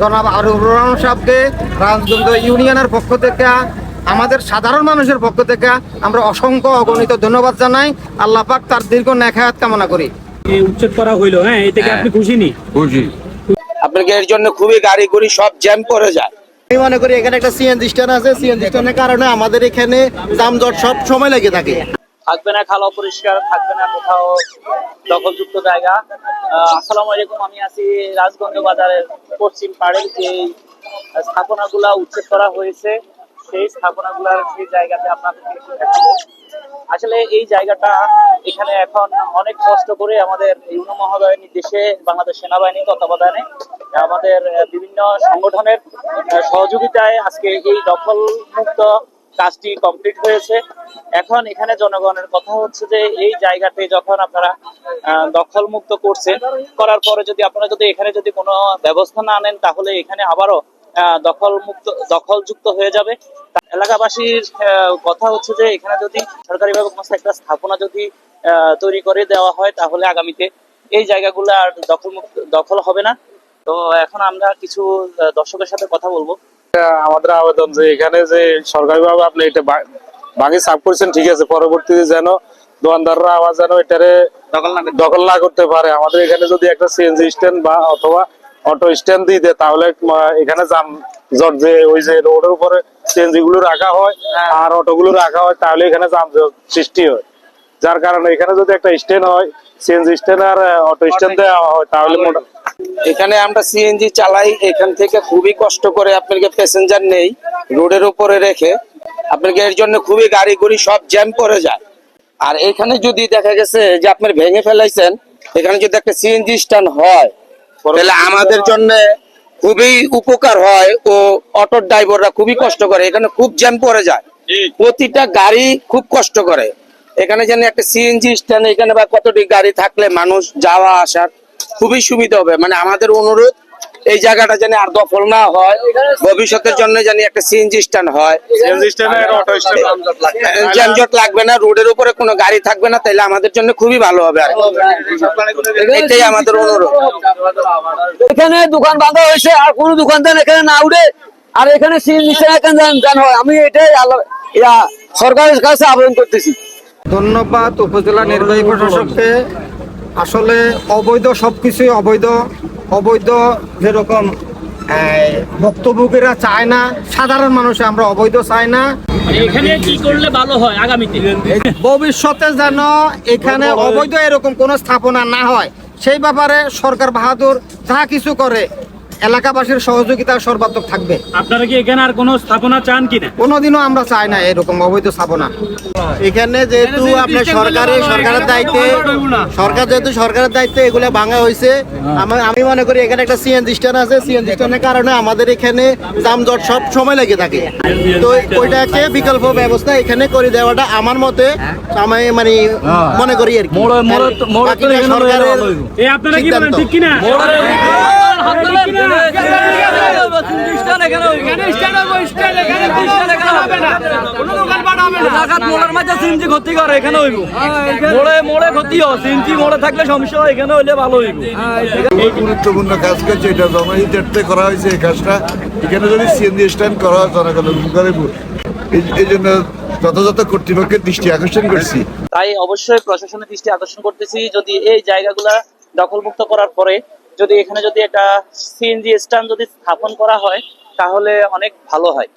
জনাব আরুর রহমান সাহেবকে রাজগঞ্জ ইউনিয়নের পক্ষ থেকে আমাদের সাধারণ মানুষের পক্ষ থেকে আমরা অসংখ্য অগণিত ধন্যবাদ জানাই। আল্লাহ পাক তার দীর্ঘ নেখায়াত কামনা করি। উচ্ছেদ করা হইল হ্যাঁ? এই থেকে আপনি খুশি নি? খুশি। আপনাকে এর জন্য খুবই গাড়ি গুড়ি সব জ্যাম পড়ে যায়। আমি মনে করি এখানে একটা সিএনজি স্ট্যান্ড আছে সিএনজি স্ট্যান্ডের কারণে আমাদের এখানে যানজট সব সময় লেগে থাকে। থাকবে না, খালা পরিষ্কার থাকবে না কোথাও দখলযুক্ত জায়গা। আসসালামু আলাইকুম, আমি আছি রাজগঞ্জ বাজারের পশ্চিম পাড়ের যে স্থাপনাগুলা উচ্ছেদ করা হয়েছে, সেই স্থাপনাগুলার সেই জায়গাতে আপনাদেরকে দেখাবো। আসলে এই জায়গাটা এখানে এখন অনেক কষ্ট করে আমাদের ইউনো মহাবাহিনীর দেশে, বাংলাদেশ সেনাবাহিনীর তত্ত্বাবধানে, আমাদের বিভিন্ন সংগঠনের সহযোগিতায় আজকে এই দখল মুক্ত কাজটি কমপ্লিট হয়েছে। এখন এখানে জনগণের কথা হচ্ছে যে এই জায়গাতে যখন আপনারা আহ, দখল মুক্ত করছেন করার পরে যদি আপনারা যদি এখানে যদি কোনো ব্যবস্থা না নেন তাহলে এখানে আবারও আহ, দখল মুক্ত দখলযুক্ত হয়ে যাবে। এলাকাবাসীর কথা হচ্ছে যে এখানে যদি সরকারিভাবে কোনো একটা স্থাপনা যদি তৈরি করে দেওয়া হয় তাহলে আগামীতে এই জায়গাগুলো আর দখল দখল হবে না। তো এখন আমরা কিছু দর্শকের সাথে কথা বলব। আমাদের আবেদন যে এখানে যে সরকারিভাবে আপনি এটা বাকি সাফ করছেন ঠিক আছে পরবর্তীতে যেন দোকানদাররা আবার যেন এটারে দখল না করতে পারে। আমাদের এখানে যদি একটা সিএনজি স্ট্যান্ড বা অথবা অটো স্ট্যান্ড দিয়ে দেয় তাহলে এখানে যান জট যে ওই যে রোডের উপরে সিএনজি গুলো রাখা হয় আর অটো গুলো রাখা হয় তাহলে এখানে যানজট সৃষ্টি হয়। যার কারণে এখানে যদি একটা স্ট্যান্ড হয় সিএনজি স্ট্যান্ড আর অটো স্ট্যান্ড দেওয়া হয় তাহলে মোটা- এখানে আমরা সিএনজি চালাই এখান থেকে খুবই কষ্ট করে আপনাকে প্যাসেঞ্জার নেই রোডের উপরে রেখে। আপনাকে এর জন্য খুবই গাড়ি গুড়ি সব জ্যাম পড়ে যায়। আর এখানে যদি দেখা গেছে যে আপনার ভেঙে ফেলাইছেন এখানে যদি একটা সিএনজি স্ট্যান্ড হয় তাহলে আমাদের জন্য খুবই উপকার হয় ও অটো ড্রাইভাররা খুবই কষ্ট করে। এখানে খুব জ্যাম পড়ে যায়। প্রতিটা গাড়ি খুব কষ্ট করে। এখানে যেন একটা সিএনজি স্ট্যান্ড এখানে বা কতটি গাড়ি থাকলে মানুষ যাওয়া আসার খুবই সুবিধা হবে। মানে আমাদের অনুরোধ এই জায়গাটা যেন আর দখল না হয়। ভবিষ্যতের জন্য যেন একটা সিএনজি স্ট্যান্ড হয়। সিএনজি স্ট্যান্ড আর অটো স্ট্যান্ড। যানজট লাগবে না রোডের উপরে কোনো গাড়ি থাকবে না তাহলে আমাদের জন্য খুবই ভালো হবে আর এটাই আমাদের অনুরোধ। এখানে দোকান বাঁধা হয়েছে আর কোন দোকানদার এখানে না উঠে আর এখানে সিএনজি যান হয়? আমি এটাই আল্লাহ- সরকারের কাছে আবেদন করতেছি। ধন্যবাদ উপজেলা নির্বাহী প্রশাসককে। আসলে অবৈধ সবকিছুই অবৈধ। অবৈধ যেরকম ভক্তভোগীরা চায় না সাধারণ মানুষ আমরা অবৈধ চাই না। এখানে কি করলে ভালো হয় আগামীতে? ভবিষ্যতে যেন এখানে অবৈধ এরকম কোনো স্থাপনা না হয় সেই ব্যাপারে সরকার বাহাদুর যা কিছু করে এলাকাবাসীর সহযোগিতা সর্বাত্মক থাকবে। আপনারা কি এখানে আর কোনো স্থাপনা চান কিনা? কোনোদিনও আমরা চাই না এরকম অবৈধ স্থাপনা। এখানে যেহেতু আপনার সরকারের সরকারের দায়িত্বে সরকার যেহেতু সরকারের দায়িত্বে এগুলো ভাঙা হয়েছে। আমি আমি মনে করি এখানে একটা সিএনজি স্ট্যান্ড আছে। সিএনজি স্ট্যান্ডের কারণে আমাদের এখানে যানজট সব সময় লেগে থাকে। তো ওইটাকে বিকল্প ব্যবস্থা এখানে করে দেওয়াটা আমার মতে আমি মানে মনে করি আর কি। সরকারের আপনারা কি বলেন ঠিক কিনা? কিনা? এই গুরুত্বপূর্ণ কাজ করছে এটা জনহিতার্থে করা হয়েছে এই কাজটা। এখানে যদি সিএনজি স্ট্যান্ড করা হয় জনগণের উপকারে এই জন্য যথাযথ কর্তৃপক্ষের দৃষ্টি আকর্ষণ করছি। তাই অবশ্যই প্রশাসনের দৃষ্টি আকর্ষণ করতেছি। যদি এই জায়গাগুলা দখলমুক্ত করার পরে যদি এখানে যদি একটা সিএনজি স্ট্যান্ড যদি স্থাপন করা হয় তাহলে অনেক ভালো হয়।